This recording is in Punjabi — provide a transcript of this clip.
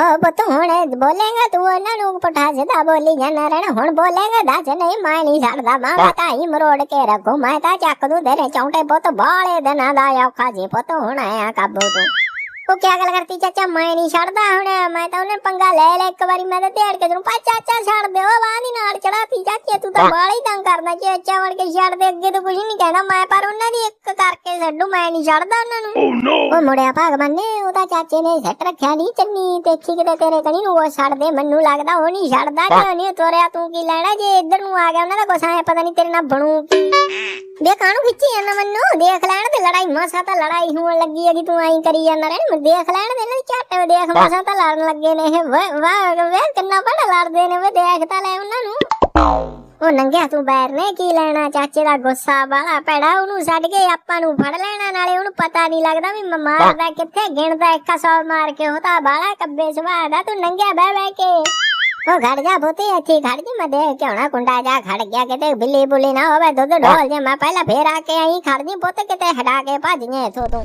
ਓ ਪੁੱਤ, ਹੁਣ ਬੋਲੇਗਾ ਤੂੰ ਉਹਨਾਂ ਨੂੰ, ਪੁੱਠਾ ਸਿੱਧਾ ਬੋਲੀ ਜਾਣਾ ਰਹਿਣਾ ਹੁਣ ਬੋਲੇਗਾ, ਦੱਸ ਨਹੀਂ, ਮੈਂ ਨਹੀਂ ਛੱਡਦਾ, ਮਾਂ ਤਾਂ ਹੀ ਮਰੋੜ ਕੇ ਰੱਖੂ। ਮੈਂ ਤਾਂ ਚੱਕ ਦੂੰ ਤੇਰੇ ਚੌਂਟੇ ਪੁੱਤ ਬਾਲੇ ਦਿਨਾਂ ਦਾ ਔਖਾ ਜੀ ਪੁੱਤ, ਹੁਣ ਆਇਆ ਕਾਬੂ ਤੂੰ। ਉਹ ਕੀ ਗੱਲ ਕਰਤੀ? ਚਾਚਾ ਮੈਂ ਨਹੀਂ ਛੱਡਦਾ ਹੁਣ ਮੈਂ ਤਾਂ ਉਹਨੇ ਪੰਗਾ ਲੈ ਲੈ ਇੱਕ ਵਾਰੀ ਮੈਂ ਤਾਂ ਢੇੜ ਕੇ ਤੈਨੂੰ ਪਾ ਚਾਚਾ ਛੱਡ ਦੇ ਉਹ ਬਾਦੀ ਨਾਲ ਚੜਾਤੀ ਚਾਚੇ ਤੂੰ ਤਾਂ ਬਾਲੀ ਤੰਗ ਕਰਦਾ ਅੱਛਾ ਵੜ ਕੇ ਛੱਡ ਦੇ ਅੱਗੇ ਤਾਂ ਕੁਝ ਨਹੀਂ ਕਹਿਣਾ ਮੈਂ ਪਰ ਉਹਨਾਂ ਦੀ ਇੱਕ ਕਰਕੇ ਛੱਡੂ ਮੈਂ ਨਹੀਂ ਛੱਡਦਾ ਉਹਨਾਂ ਨੂੰ। ਉਹ ਮੁੜਿਆ ਭਗਵਾਨ ਨੇ ਉਹ ਤਾਂ ਚਾਚੇ ਨੇ ਸੱਟ ਰੱਖਿਆ ਨਹੀਂ ਚੰਨੀ ਦੇਖੀ ਕਿਤੇ ਤੇਰੇ ਕਣੀ ਨੂੰ ਉਹ ਛੱਡ ਦੇ ਮੈਨੂੰ ਲੱਗਦਾ ਉਹ ਨਹੀਂ ਛੱਡਦਾ ਕਿਉਂ ਨਹੀਂ ਤੋਰਿਆ ਤੂੰ ਕੀ ਲੈਣਾ? ਜੇ ਇੱਧਰ ਨੂੰ ਆ ਗਿਆ ਉਹਨਾਂ ਦਾ ਕੁਛ ਐ ਪਤਾ ਨਹੀਂ ਤੇਰੇ ਨਾਲ ਬਣੂ ਕੀ। ਵੇ ਕਾਹਨੂੰ ਖਿੱਚੀ ਜਾਂਦਾ ਮੈਨੂੰ? ਦੇਖ ਲੈਣ ਲੜਾਈ ਮਸਾ ਤਾਂ ਲੜਾਈ ਹੋਣ ਲੱਗੀ ਹੈਗੀ, ਤੂੰ ਐਂ ਕਰੀ ਜਾਂਦਾ ਰਹਿ ਮੈਂ ਦੇਖ ਲੈਣ ਦੇ ਨਾ ਝੱਟ ਦੇਖ ਮਸਾ ਤਾਂ ਲੜਨ ਲੱਗੇ ਨੇ ਇਹ। ਵਾਹ ਵਾਹ, ਵੇ, ਕਿੰਨਾ ਬੜਾ ਲੜਦੇ ਨੇ, ਵੇ, ਦੇਖ ਤਾਂ ਲੈ ਉਹਨਾਂ ਨੂੰ। ਉਹ ਨੰਗਿਆ ਤੂੰ ਬੈਰ ਨੇ, ਕੀ ਲੈਣਾ, ਚਾਚੇ ਦਾ ਗੁੱਸਾ ਬਾਲਾ ਪੈੜਾ ਉਹਨੂੰ ਛੱਡ ਕੇ ਆਪਾਂ ਨੂੰ ਫੜ ਲੈਣਾ, ਨਾਲੇ ਉਹਨੂੰ ਪਤਾ ਨਹੀਂ ਲੱਗਦਾ ਵੀ ਮੈਂ ਮਾਰਦਾ ਕਿੱਥੇ, ਗਿਣਦਾ ਇੱਕ ਸੌ ਮਾਰ ਕੇ, ਉਹ ਤਾਂ ਬਾਲਾ ਕੱਬੇ ਸੁਭਾਅ ਦਾ, ਤੂੰ ਨੰਗਿਆ ਬਹਿ ਬਹਿ ਕੇ। ਉਹ ਘੜ ਜਾ ਬੋਤੇ ਅੱਛੀ ਖੜ ਜੀ ਮੈਂ ਦੇਖ ਕੇ ਕੁੰਡਾ ਜਾ ਖੜ ਗਿਆ ਕਿਤੇ ਬਿੱਲੀ ਬੁੱਲੀ ਨਾ ਹੋਵੇ ਦੁੱਧ ਢੋਲ ਜੇ ਮੈਂ ਪਹਿਲਾਂ ਫੇਰ ਆ ਕੇ ਆਈ ਖੜ ਜੀ ਪੁੱਤ ਕਿਤੇ ਹਟਾ ਕੇ ਭੱਜ ਇਥੋਂ ਤੂੰ